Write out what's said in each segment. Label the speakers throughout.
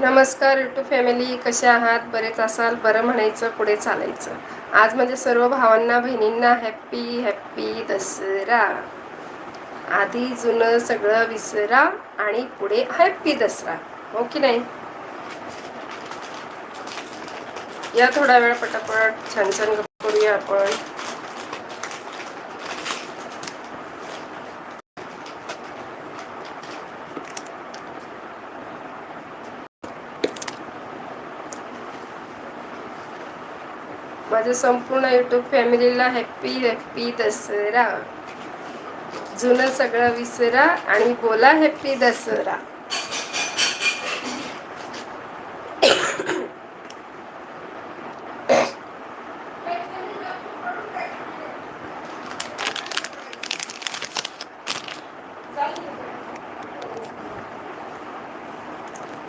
Speaker 1: नमस्कार YouTube family कसे आहात? बरेच असाल बरं म्हणायचं पुढे चालायचं. आज म्हणजे सर्व भावांना बहिणींना हॅप्पी हॅप्पी दसरा. आधी जुनं सगळं विसरा आणि पुढे हॅप्पी दसरा. हो की नाही? या थोडा वेळ पटापट छान छान करूया आपण. माझ्या संपूर्ण युट्यूब फॅमिलीला हॅप्पी हॅप्पी दसरा. जुनं सगळं विसरा आणि बोला हॅप्पी दसरा.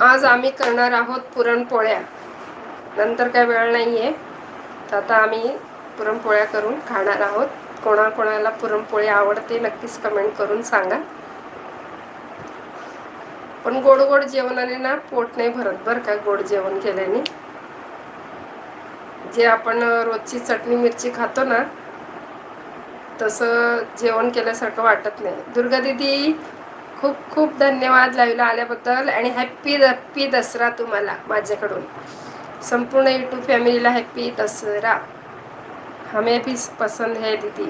Speaker 1: आज आम्ही करणार आहोत पुरणपोळ्या. नंतर काय वेळ नाही आहे तर आता आम्ही पुरणपोळ्या करून खाणार आहोत. कोणाकोणाला पुरणपोळी आवडते नक्कीच कमेंट करून सांगा. पण गोड गोड जेवणाने ना पोट नाही भरत बरं का गोड जेवण केल्याने. जे आपण रोजची चटणी मिरची खातो ना तसं जेवण केल्यासारखं वाटत नाही. दुर्गा दिदी खूप खूप धन्यवाद लाईव्हला आल्याबद्दल आणि हॅप्पी हॅप्पी दसरा तुम्हाला माझ्याकडून. संपूर्ण यूट्यूब फॅमिलीला हॅप्पी दसरा. हमें भी पसंद है दीदी.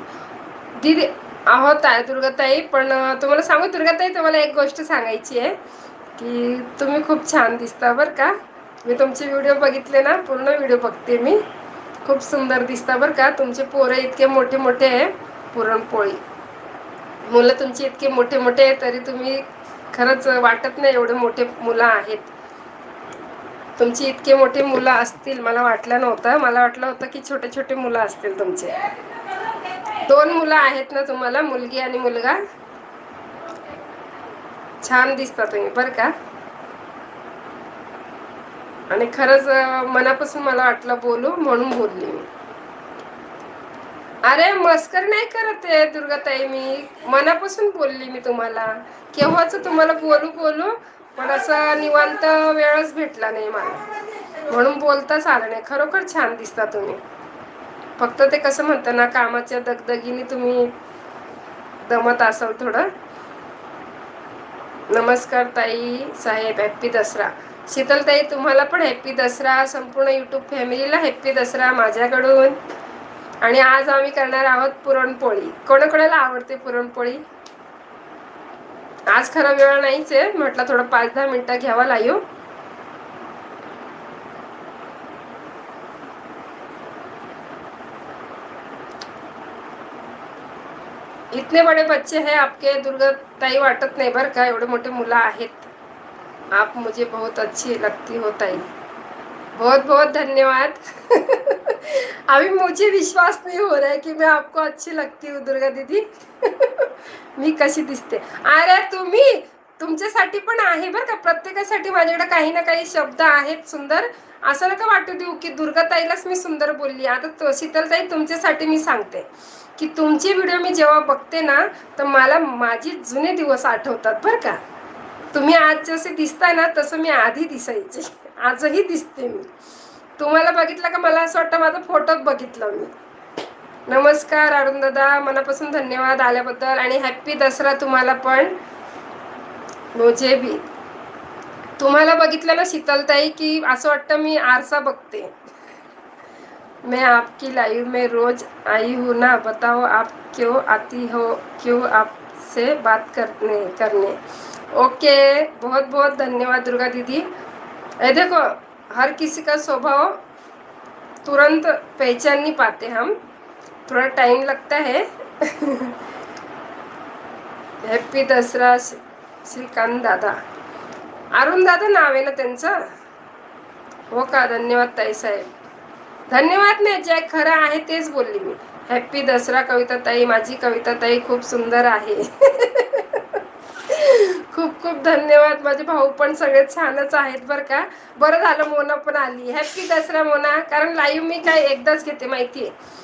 Speaker 1: दीदी आहोत आहे दुर्गाताई पण तुम्हाला सांगू दुर्गाताई तुम्हाला एक गोष्ट सांगायची आहे की तुम्ही खूप छान दिसता बरं का. मी तुमचे व्हिडिओ बघितले ना पूर्ण व्हिडिओ बघते मी. खूप सुंदर दिसता बरं का. तुमचे पोरं इतके मोठे मोठे आहे पुरणपोळी. मुलं तुमची इतके मोठे मोठे आहे तरी तुम्ही खरंच वाटत नाही एवढे मोठे मुलं आहेत. तुमची इतके मोठे मुलं असतील मला वाटलं नव्हतं. मला वाटलं होतं की छोटे छोटे मुलं असतील तुमचे. दोन मुलं आहेत ना तुम्हाला मुलगी आणि मुलगा? छान दिसता तुम्ही बरं का? आणि खरंच मनापासून मला वाटलं बोलू म्हणून बोलली मी. अरे मस्कर नाही करत आहे दुर्गाताई मी. मनापासून बोलली मी तुम्हाला. केव्हाच तुम्हाला बोलू बोलू पण असं निवांत वेळच भेटला नाही मला. म्हणून बोलताच आलं नाही. खरोखर छान दिसता तुम्ही. फक्त ते कसं म्हणतं ना कामाच्या दगदगीने तुम्ही दमत असाल थोडं. नमस्कार ताई साहेब हॅप्पी दसरा. शीतलताई तुम्हाला पण हॅप्पी दसरा. संपूर्ण यूट्यूब फॅमिलीला हॅप्पी दसरा माझ्याकडून. आणि आज आम्ही करणार आहोत पुरणपोळी. कोणाकोणाला आवडते पुरणपोळी? आज खरा वेळ नाहीच आहे. म्हटलं थोडं पाच दहा मिनिटं घ्यावा लाईव इतने बडे बच्चे है आपके दुर्गा ताई वाटत नाही बरं का एवढे मोठे मुलं आहेत. आप मुझे बहुत अच्छी लगती हो ताई. बहुत बहुत धन्यवाद. अभी मुझे विश्वास नहीं हो रहा है कि मैं आपको अच्छी लगती हूँ दुर्गा दीदी. मी कशी दिसते? अरे तुम्ही तुमच्यासाठी पण आहे बरं का. प्रत्येकासाठी माझ्याकडे काही ना काही शब्द आहेत सुंदर. असं नका वाटू देऊ की दुर्गाताईलाच मी सुंदर बोलली. आता शीतलताई तुमच्यासाठी मी सांगते की तुमचे व्हिडिओ मी जेव्हा बघते ना तर मला माझी जुने दिवस आठवतात बरं का. तुम्ही आज जसे दिसताय ना तसं मी आधी दिसायचे. आजही दिसते मी. तुम्हाला बघितलं का? मला असं वाटतं माझा फोटोच बघितलं मी. नमस्कार अरुण दादा मनापासून धन्यवाद आल्याबद्दल आणि हॅप्पी दसरा तुम्हाला पण. हो, मुझे भी तुम्हाला बघितलं ना शीतलताई की असं वाटतं मी आरसा बघते. मैं आपकी लाइव में रोज आई हूँ ना बताओ आप क्यों आती हो क्यों आपसे बात करने करने. ओके बहुत बहुत धन्यवाद दुर्गा दीदी. ये देखो हर किसी का स्वभाव तुरंत पहचान नहीं पाते हम. थोड़ा टाइम लगता है हॅप्पी दसरा श्रीकांत दादा. अरुण दादा नाव आहे ना त्यांचं? हो का? धन्यवाद ताई साहेब. धन्यवाद नाही जे खरं आहे तेच बोलली मी. हॅप्पी दसरा कविता ताई माझी कविता ताई खूप सुंदर आहे. खूप खूप धन्यवाद. माझे भाऊ पण सगळे छानच आहेत बरं का. बरं झालं मोना पण आली. हॅप्पी दसरा मोना. कारण लाईव्ह मी काय एकदाच घेते माहिती आहे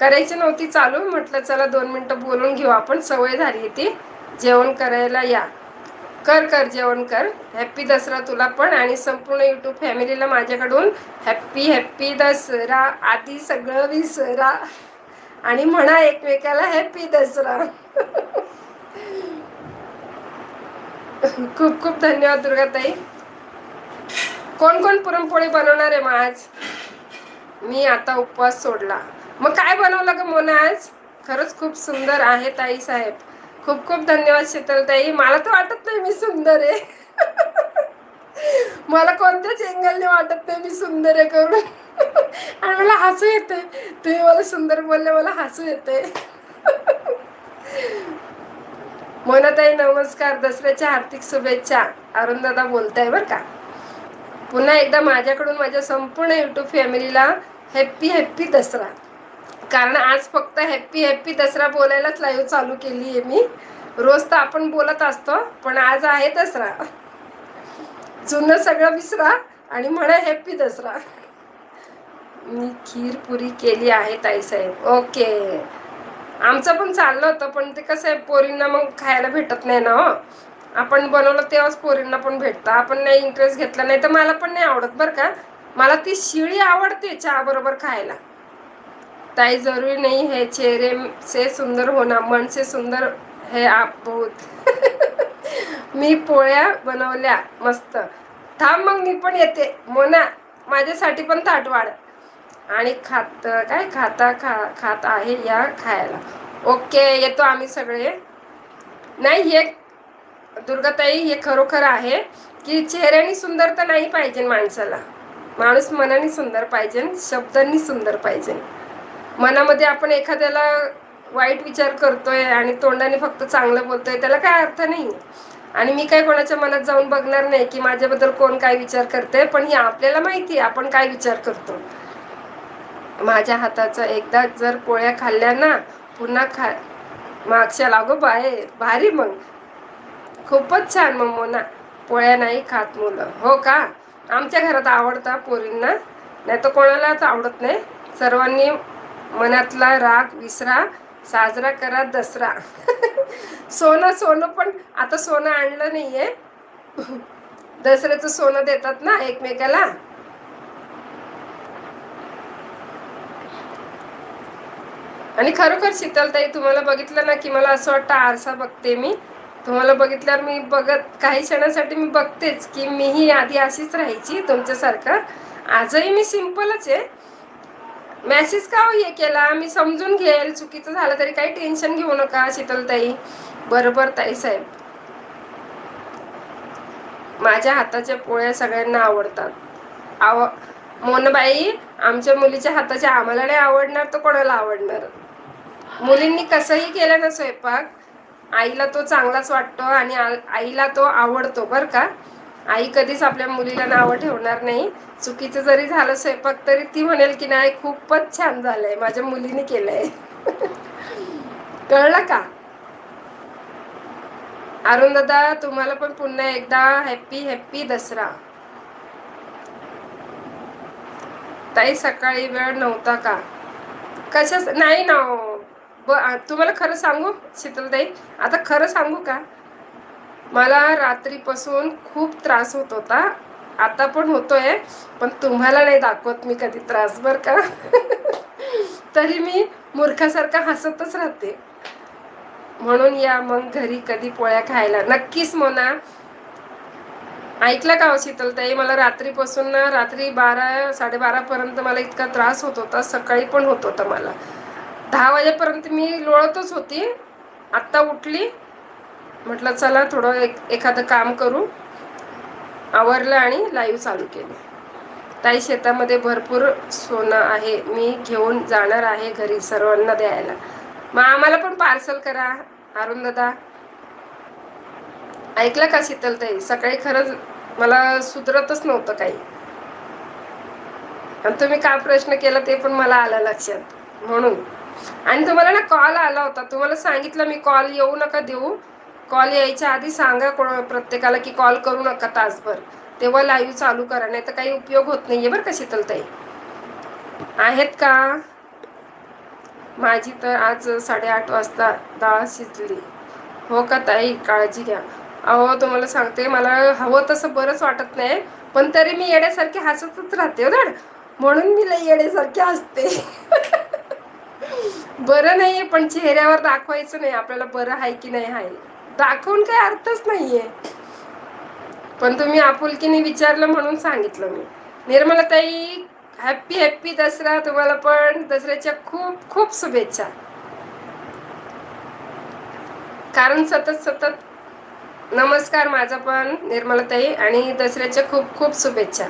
Speaker 1: करायची नव्हती चालू. म्हटलं चला दोन मिनटं बोलून घेऊ आपण. सवय झाली ती. जेवण करायला या. कर कर जेवण कर. हॅप्पी दसरा तुला पण आणि संपूर्ण युट्यूब फॅमिलीला माझ्याकडून. Happy happy Dasara. आधी सगळं विसरा आणि म्हणा एकमेकाला हॅप्पी दसरा. खूप खूप धन्यवाद दुर्गाताई. कोण कोण पुरणपोळी बनवणार आहे मग आज? मी आता उपवास सोडला. मग काय बनवलं ग मोना आज? खरंच खूप सुंदर आहे ताई साहेब. खूप खूप धन्यवाद शीतल ताई. मला तर वाटत नाही मी सुंदर आहे. मला कोणत्याच एंगलने वाटत नाही मी सुंदर आहे करून. आणि मला हसू येते तुम्ही मला सुंदर बोलले मला हसू येते मोनाताई नमस्कार. दसऱ्याच्या हार्दिक शुभेच्छा. अरुणदादा बोलताय बरं का? पुन्हा एकदा माझ्याकडून माझ्या संपूर्ण युट्यूब फॅमिलीला हॅप्पी हॅप्पी दसरा. कारण आज फक्त हॅप्पी हॅप्पी दसरा बोलायलाच लाईव्ह चालू केली आहे मी. रोज तर आपण बोलत असतो पण आज आहे दसरा. जुनं सगळं विसरा आणि म्हणा हॅप्पी दसरा. मी खीर पुरी केली आहे ताईसाहेब ओके आमचं पण चाललं होतं पण ते कसं आहे पोरींना मग खायला भेटत नाही ना हो. आपण बनवलं तेव्हाच पोरींना पण भेटतं. आपण नाही इंटरेस्ट घेतला नाही तर मला पण नाही आवडत बरं का. मला ती शिळी आवडते चहा बरोबर खायला. ताई जरूरी नहीं है चेहरे से सुंदर होना मन से सुंदर है आप बहुत। मी पोळ्या बनवल्या मस्त. थांब मग मी पण येते. मोना माझ्यासाठी पण ताट वाढ. आणि खात काय खाता खा खात आहे या खायला. ओके येतो आम्ही सगळे. नाही हे दुर्गाताई हे खरोखर आहे की चेहऱ्याने सुंदर तर नाही पाहिजे माणसाला. माणूस मनाने सुंदर पाहिजे शब्दांनी सुंदर पाहिजे. मनामध्ये आपण एखाद्याला वाईट विचार करतोय आणि तोंडाने फक्त चांगलं बोलतोय त्याला काय अर्थ नाही. आणि मी काय कोणाच्या मनात जाऊन बघणार नाही की माझ्याबद्दल कोण काय विचार करते पण हे आपल्याला माहिती आहे आपण काय विचार करतो. माझ्या हाताचा एकदा जर पोळ्या खाल्ल्या ना पुन्हा खा मागच्या लागो बाय भारी मग. खूपच छान मग मोना. पोळ्या नाही खात मुलं. हो का? आमच्या घरात आवडता पोरींना. नाही तर कोणालाच आवडत नाही. सर्वांनी मनातला राग विसरा साजरा करा दसरा. सोनं सोनं पण आता सोनं आणलं नाहीये. दसऱ्याचं सोनं देतात ना एकमेकाला? आणि खरोखर शीतलताई तुम्हाला बघितलं ना की मला असं वाटतं आरसा बघते मी. तुम्हाला बघितल्यावर मी बघत काही क्षणासाठी मी बघतेच की मीही आधी अशीच राहायची तुमच्यासारखं. आजही मी सिम्पलच आहे. मेसेज का हो हे केला? मी समजून घेईल. चुकीचं झालं तरी काही टेन्शन घेऊ नका शीतलताई. बरोबर ताई साहेब. माझ्या हाताच्या पोळ्या सगळ्यांना आवडतात. आव मोनबाई आमच्या मुलीच्या हाताच्या आम्हाला नाही आवडणार तर कोणाला आवडणार? मुलींनी कसंही केलं ना स्वयंपाक आईला तो चांगलाच वाटतो आणि आईला तो आवडतो बरं का? आई कधीच आपल्या मुलीला नावं ठेवणार नाही. चुकीचं जरी झालं स्वयंपाक तरी ती म्हणेल की नाही खूपच छान झालंय माझ्या मुलीने केलंय. कळलं का? अरुण दादा तुम्हाला पण पुन्हा एकदा हॅप्पी हॅप्पी दसरा. ताई सकाळी वेळ नव्हता का? कशाच नाही ना हो. तुम्हाला खरं सांगू शीतलताई? आता खरं सांगू का? मला रात्रीपासून खूप त्रास होत होता. आता पण होतोय पण तुम्हाला नाही दाखवत मी कधी त्रास बर का. तरी मी मूर्खासारखा हसतच राहते. म्हणून या मग घरी कधी पोळ्या खायला. नक्कीच म्हणा ऐकलं का हो शीतलताई? मला रात्रीपासून ना रात्री बारा साडेबारापर्यंत मला इतका त्रास होत होता. सकाळी पण होत होता मला. दहा वाजेपर्यंत मी लोळतच होती. आत्ता उठली म्हटलं चला थोडं एक एखादं काम करू. आवरलं आणि लाईव्ह चालू केली. ताई शेतामध्ये भरपूर सोनं आहे मी घेऊन जाणार आहे घरी सर्वांना द्यायला. मग आम्हाला पण पार्सल करा अरुण दादा ऐकलं का शीतलताई सकाळी खरंच मला सुधरतच नव्हतं काही. आणि तुम्ही का प्रश्न केला ते पण मला आलं लक्षात. म्हणून. आणि तुम्हाला ना कॉल आला होता. तुम्हाला सांगितलं मी कॉल येऊ नका देऊ. कॉल यायच्या आधी सांगा कोण प्रत्येकाला की कॉल करू नका तासभर. तेव्हा लाईव्ह चालू करा नाही तर काही उपयोग होत नाही आहे बरं का शीतलताई. आहेत का? माझी तर आज साडेआठ वाजता डाळ शिजली. हो का ताई? काळजी घ्या. अहो तुम्हाला सांगते मला हवं तसं बरंच वाटत नाही पण तरी मी येड्यासारखी हसतच राहते हो धड. म्हणून मी लई येड्यासारखी हसते. बरं नाही आहे पण चेहऱ्यावर दाखवायचं नाही आपल्याला बरं आहे की नाही आहे. दाखवून काही अर्थच नाहीये. पण तुम्ही आपुलकीने विचारलं म्हणून सांगितलं मी. निर्मलाताई हॅप्पी हॅप्पी दसरा तुम्हाला पण. दसऱ्याच्या खूप खूप शुभेच्छा. कारण सतत सतत नमस्कार माझा पण निर्मलाताई आणि दसऱ्याच्या खूप खूप शुभेच्छा.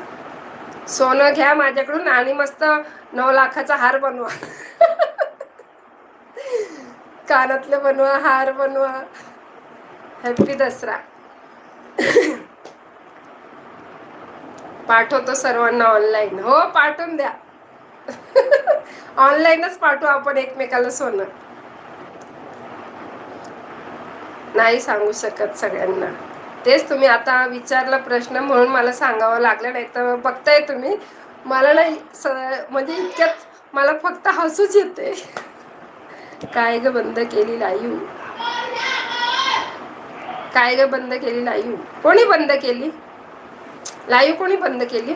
Speaker 1: सोनं घ्या माझ्याकडून आणि मस्त नऊ लाखाचा हार बनवा. कानातलं बनवा हार बनवा. हॅपी दसरा. पाठवतो सर्वांना ऑनलाईन हो पाठवून द्या. ऑनलाईनच पाठवू आपण एकमेकाला सोनं. नाही सांगू शकत सगळ्यांना. तेच तुम्ही आता विचारला प्रश्न म्हणून मला सांगावं लागलं नाही तर बघताय तुम्ही. मला नाही स म्हणजे इतक्यात मला फक्त हसूच येते. काय ग बंद केली लाईव्ह काय ग बंद केली लाईव. कोणी बंद केली? लाईव्ह कोणी बंद केली?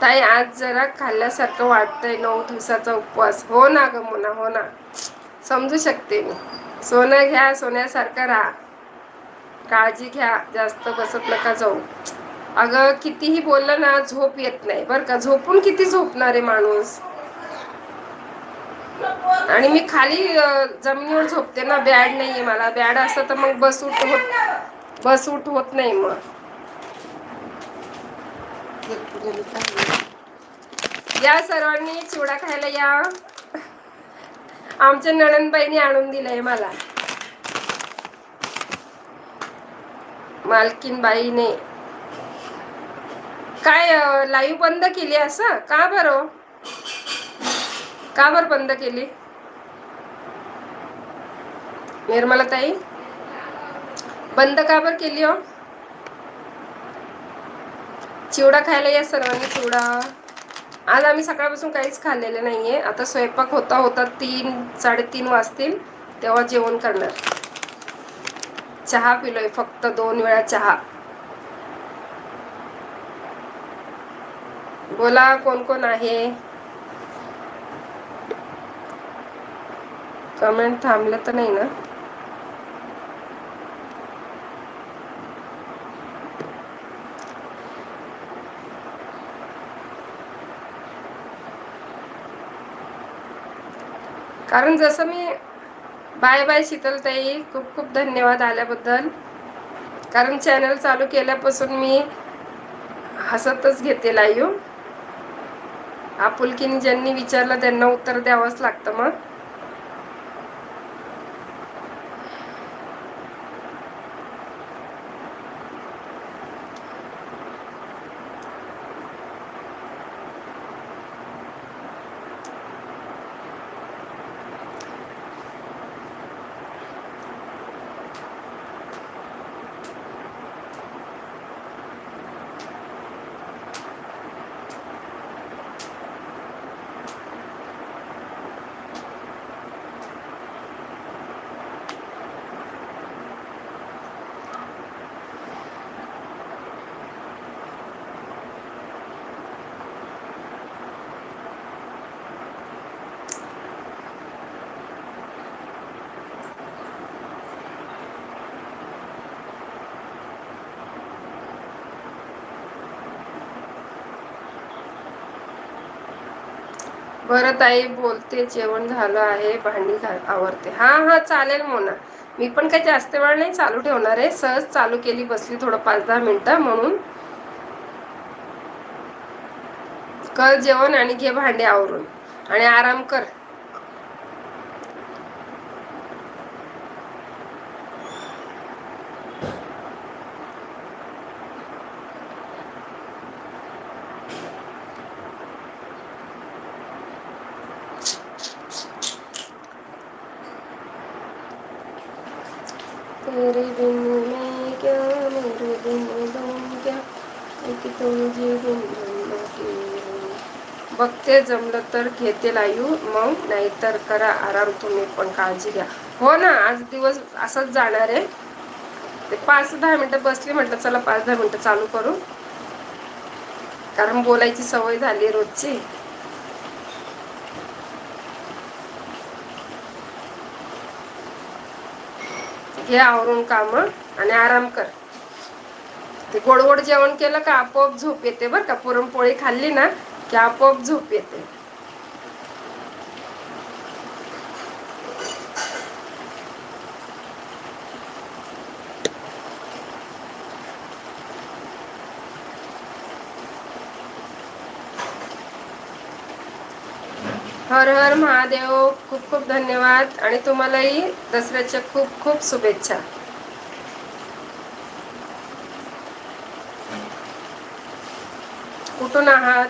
Speaker 1: ताई आज जरा खाल्ल्यासारखं वाटतंय नऊ दिवसाचा उपवास. हो ना ग मुना हो ना. समजू शकते मी. सोनं घ्या सोन्यासारखं राहा. काळजी घ्या जास्त बसत नका जाऊ. अगं कितीही बोललं ना झोप येत नाही. बरं का? झोपून किती झोपणार आहे माणूस? आणि मी खाली जमिनीवर झोपते ना बॅड नाहीये मला. बॅड असतं तर मग बस उठ होत बस उठ होत नाही मग. या सर्वांनी चिवडा खायला या. आमच्या नणंदबाईने आणून दिलंय मला. मालकीन बाईने काय लाईव्ह बंद केली असं? का बरं? का बरं बंद केली? निर्मला ताई बंद का बर केली हो? चिवडा खायला या सर्वांनी चिवडा. आज आम्ही सकाळपासून काहीच खाल्लेलं नाहीये. आता स्वयंपाक होता होता तीन साडेतीन वाजतील तेव्हा जेवण करणार. चहा पिलोय फक्त दोन वेळा चहा. बोला कोण कोण आहे? कमेंट थांबलं तर नाही ना? कारण जसं मी बाय बाय शीतलताई खूप खूप धन्यवाद आल्याबद्दल. कारण चॅनल चालू केल्यापासून मी हसतच घेते लाईव्ह आपुलकीने ज्यांनी विचारलं त्यांना उत्तर द्यावंच लागतं मग. बरं ताई बोलते. जेवण झालं आहे भांडी घा आवरते. हा हा चालेल मोना. मी पण काही जास्त वेळ नाही चालू ठेवणार आहे. सहज चालू केली बसली थोडं पाच दहा मिनिटं म्हणून. कर जेवण आणि घे भांडे आवरून. आणि आराम कर. तेरे बिन मैं क्या मेरे बिन तुम क्या एक तुझे बिन बघते जमलं तर घेते लाईव मग नाहीतर करा आराम तुम्ही पण काळजी घ्या. हो ना आज दिवस असंच जाणार आहे. ते पाच दहा मिनटं बसली म्हटलं चला पाच दहा मिनटं चालू करू. कारण बोलायची सवय झाली रोजची. घे आवरून काम आणि आराम कर. ते गोड गोड जेवण केलं का आपोआप झोप येते बरं का. पुरणपोळी खाल्ली ना की आपोआप झोप येते. हर हर महादेव खूप खूप धन्यवाद आणि तुम्हालाही दसऱ्याच्या खूप खूप शुभेच्छा. कुठून आहात?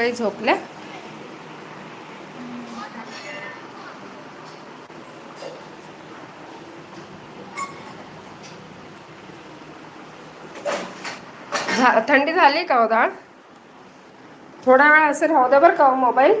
Speaker 1: वेळ झोपल्या. थंडी झाली का हो डाळ थोडा वेळ असं राहू द्या बरं का हो मोबाईल.